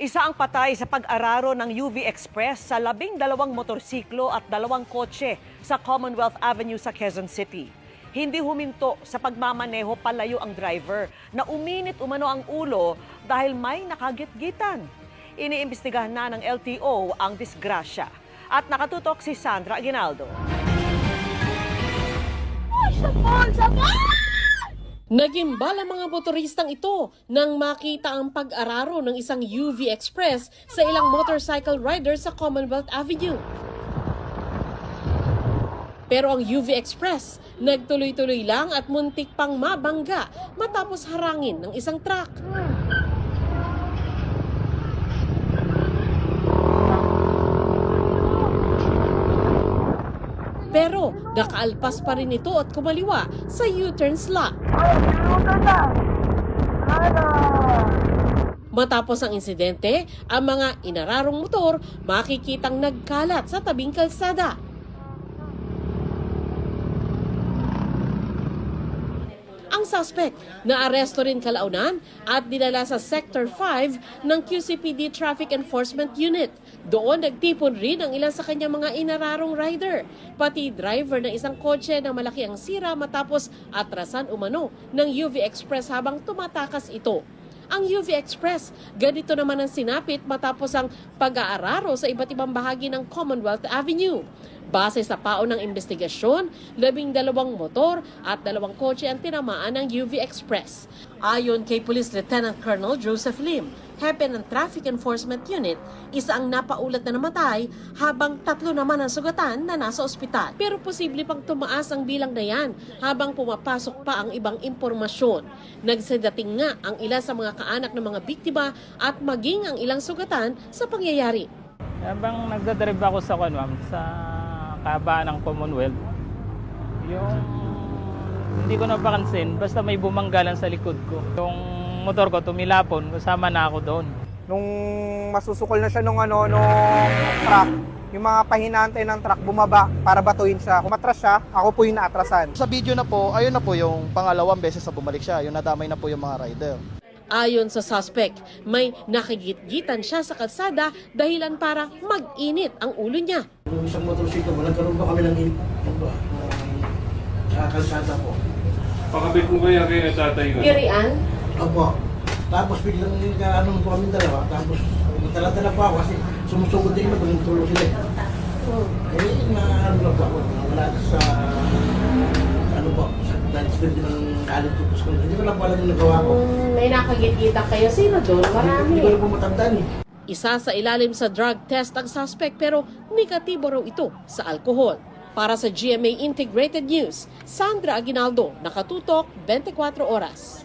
Isa ang patay sa pag-araro ng UV Express sa labing dalawang motorsiklo at dalawang kotse sa Commonwealth Avenue sa Quezon City. Hindi huminto sa pagmamaneho palayo ang driver na uminit umano ang ulo dahil may nakagitgitan. Iniimbestigahan na ng LTO ang disgrasya. At nakatutok si Sandra Aguinaldo. Nagimbal ang mga motoristang ito nang makita ang pag-araro ng isang UV Express sa ilang motorcycle riders sa Commonwealth Avenue. Pero ang UV Express nagtuloy-tuloy lang at muntik pang mabangga matapos harangin ng isang truck. Pero nakaalpas pa rin ito at kumaliwa sa U-turn slot. Matapos ang insidente, ang mga inararong motor makikitang nagkalat sa tabing kalsada. Ang suspect na aresto rin kalaunan at dinala sa Sector 5 ng QCPD Traffic Enforcement Unit. Doon nagtipon rin ang ilan sa kanyang mga inararong rider, pati driver ng isang kotse na malaki ang sira matapos atrasan umano ng UV Express habang tumatakas ito. Ang UV Express, ganito naman ang sinapit matapos ang pag-aararo sa iba't ibang bahagi ng Commonwealth Avenue. Base sa paon ng investigasyon, labing dalawang motor at dalawang kotse ang tinamaan ng UV Express. Ayon kay Police Lieutenant Colonel Joseph Lim, hepe ng Traffic Enforcement Unit, isa ang napaulat na namatay habang tatlo naman ang sugatan na nasa ospital. Pero posible pang tumaas ang bilang na yan habang pumapasok pa ang ibang impormasyon. Nagsedating nga ang ilan sa mga kaanak ng mga biktima at maging ang ilang sugatan sa pangyayari. Habang nagdadrive ako sa ma'am, sa kabaan ng Commonwealth, yung hindi ko napakansin, basta may bumanggalan sa likod ko. Yung motor ko tumilapon, kasama na ako doon. nung masusukol na siya nung ano nung truck, yung mga pahinantay ng truck bumaba para batuhin siya. Kumatras siya, ako po yung naatrasan. Sa video na po, ayun na po yung pangalawang beses na bumalik siya. Yung nadamay na po yung mga rider. Ayon sa suspect, may nakigit-gitan siya sa kalsada dahilan para mag-init ang ulo niya. Yung isang motorsiklo, nagkaroon pa kami ng in, ano ba, uh, kalsada po. Pakabit mo kaya kay tatay ko? Yurian? Opo. Tapos biglang ano po kami dalawa, tapos natala-tala pa ako kasi sumusugod din na tulong sila. eh. Eh, na ano na po ako, wala na sa din ng college ko school. Hindi ko na po alam yung nagawa ko. may nakagit-gitan kayo. Sino doon? Hindi ko po matandaan eh. Isa sa ilalim sa drug test ang suspect pero negatibo raw ito sa alkohol. Para sa GMA Integrated News, Sandra Aguinaldo, nakatutok 24 oras.